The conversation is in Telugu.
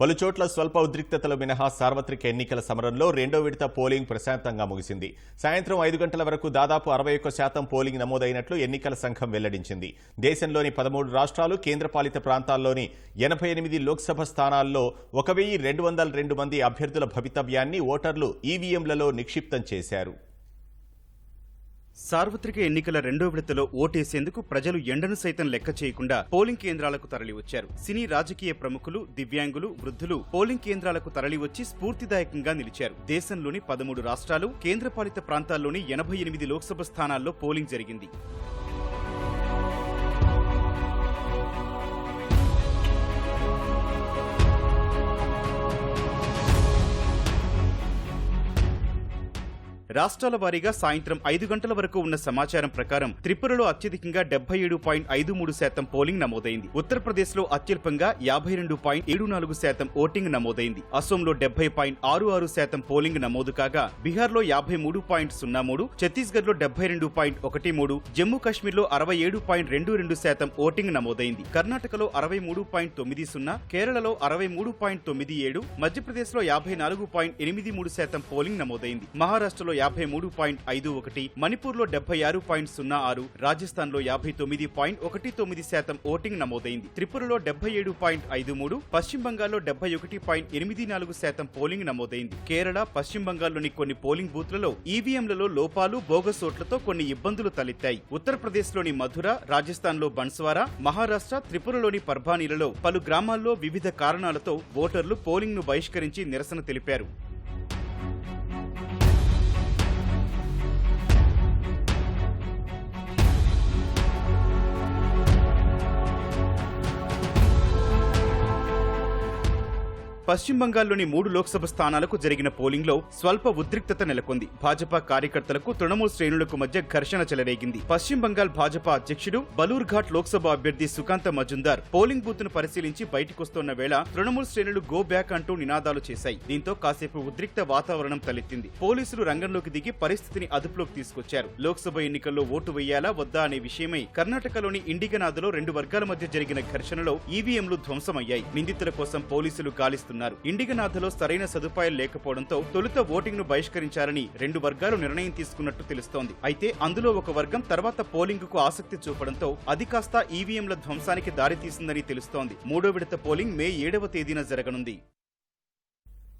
పలుచోట్ల స్వల్ప ఉద్రిక్తతలు మినహా సార్వత్రిక ఎన్నికల సమరంలో రెండో విడత పోలింగ్ ప్రశాంతంగా ముగిసింది. సాయంత్రం ఐదు గంటల వరకు దాదాపు అరవై ఒక్క శాతం పోలింగ్ నమోదైనట్లు ఎన్నికల సంఘం వెల్లడించింది. దేశంలోని పదమూడు రాష్ట్రాలు కేంద్రపాలిత ప్రాంతాల్లోని ఎనభై ఎనిమిది లోక్సభ స్థానాల్లో ఒక వెయ్యి రెండు వందల రెండు మంది అభ్యర్థుల భవితవ్యాన్ని ఓటర్లు ఈవీఎంలలో నిక్షిప్తం చేశారు. సార్వత్రిక ఎన్నికల రెండో విడతలో ఓటేసేందుకు ప్రజలు ఎండను సైతం లెక్క చేయకుండా పోలింగ్ కేంద్రాలకు తరలివచ్చారు. సినీ రాజకీయ ప్రముఖులు దివ్యాంగులు వృద్ధులు పోలింగ్ కేంద్రాలకు తరలివచ్చి స్ఫూర్తిదాయకంగా నిలిచారు. దేశంలోని పదమూడు రాష్ట్రాలు కేంద్రపాలిత ప్రాంతాల్లోని ఎనభై ఎనిమిది లోక్సభ స్థానాల్లో పోలింగ్ జరిగింది. రాష్ట్రాల వారీగా సాయంత్రం ఐదు గంటల వరకు ఉన్న సమాచారం ప్రకారం త్రిపురలో అత్యధికంగా డెబ్బై ఏడు పాయింట్ ఐదు మూడు శాతం పోలింగ్ నమోదైంది. ఉత్తరప్రదేశ్లో అత్యల్పంగా యాభై రెండు పాయింట్ ఏడు నాలుగు శాతం ఓటింగ్ నమోదైంది. అసోంలో డెబ్బై పాయింట్ ఆరు ఆరు శాతం పోలింగ్ నమోదు కాగా బీహార్లో యాభై మూడు పాయింట్ సున్నా మూడు ఛత్తీస్గఢ్లో డెబ్బై రెండు పాయింట్ ఒకటి మూడు జమ్మూ కాశ్మీర్లో అరవై ఏడు పాయింట్ రెండు రెండు శాతం ఓటింగ్ నమోదైంది. కర్ణాటకలో అరవై మూడు పాయింట్ తొమ్మిది సున్నా కేరళలో అరవై మూడు పాయింట్ తొమ్మిది ఏడు మధ్యప్రదేశ్లో యాభై నాలుగు పాయింట్ ఎనిమిది మూడు శాతం పోలింగ్ నమోదైంది. మహారాష్ట్రలో యాభై మూడు పాయింట్ ఐదు ఒకటి మణిపూర్లో డెబ్బై ఆరు పాయింట్ సున్నా ఆరు రాజస్థాన్లో యాభై తొమ్మిది పాయింట్ ఒకటి తొమ్మిది శాతం ఓటింగ్ నమోదైంది. త్రిపురలో డెబ్బై ఏడు పాయింట్ ఐదు మూడు పశ్చిమ బంగాల్లో డెబ్బై ఒకటి పాయింట్ ఎనిమిది నాలుగు శాతం పోలింగ్ నమోదైంది. కేరళ పశ్చిమ బంగాల్లోని కొన్ని పోలింగ్ బూత్లలో ఈవీఎంలలో లోపాలు బోగస్ ఓట్లతో కొన్ని ఇబ్బందులు తలెత్తాయి. ఉత్తరప్రదేశ్లోని మధుర రాజస్థాన్లో బన్స్వారా మహారాష్ట్ర త్రిపురలోని పర్భానీలలో పలు గ్రామాల్లో వివిధ కారణాలతో ఓటర్లు పోలింగ్ను బహిష్కరించి నిరసన తెలిపారు. పశ్చిమ బంగాల్లోని మూడు లోక్సభ స్థానాలకు జరిగిన పోలింగ్లో స్వల్ప ఉద్రిక్తత నెలకొంది. భాజపా కార్యకర్తలకు తృణమూల్ శ్రేణులకు మధ్య ఘర్షణ చెలరేగింది. పశ్చిమ బంగాల్ భాజపా అధ్యక్షుడు బలూర్ఘాట్ లోక్సభ అభ్యర్థి సుకాంత మజుందార్ పోలింగ్ బూత్ను పరిశీలించి బయటకొస్తున్న వేళ తృణమూల్ శ్రేణులు గో బ్యాక్ అంటూ నినాదాలు చేశాయి. దీంతో కాసేపు ఉద్రిక్త వాతావరణం తలెత్తింది. పోలీసులు రంగంలోకి దిగి పరిస్థితిని అదుపులోకి తీసుకొచ్చారు. లోక్సభ ఎన్నికల్లో ఓటు వేయాలా వద్దా అనే విషయమై కర్ణాటకలోని ఇండిగనాథలో రెండు వర్గాల మధ్య జరిగిన ఘర్షణలో ఈవీఎంలు ధ్వంసమయ్యాయి. నిందితుల కోసం పోలీసులు గాలిస్తున్నారు. ఇండిగనాథలో సరైన సదుపాయాలు లేకపోవడంతో తొలుత ఓటింగ్ను బహిష్కరించారని రెండు వర్గాలు నిర్ణయం తీసుకున్నట్టు తెలుస్తోంది. అయితే అందులో ఒక వర్గం తర్వాత పోలింగ్కు ఆసక్తి చూపడంతో అది కాస్త ఈవీఎంల ధ్వంసానికి దారితీసిందని తెలుస్తోంది. మూడో విడత పోలింగ్ మే ఏడవ తేదీన జరగనుంది.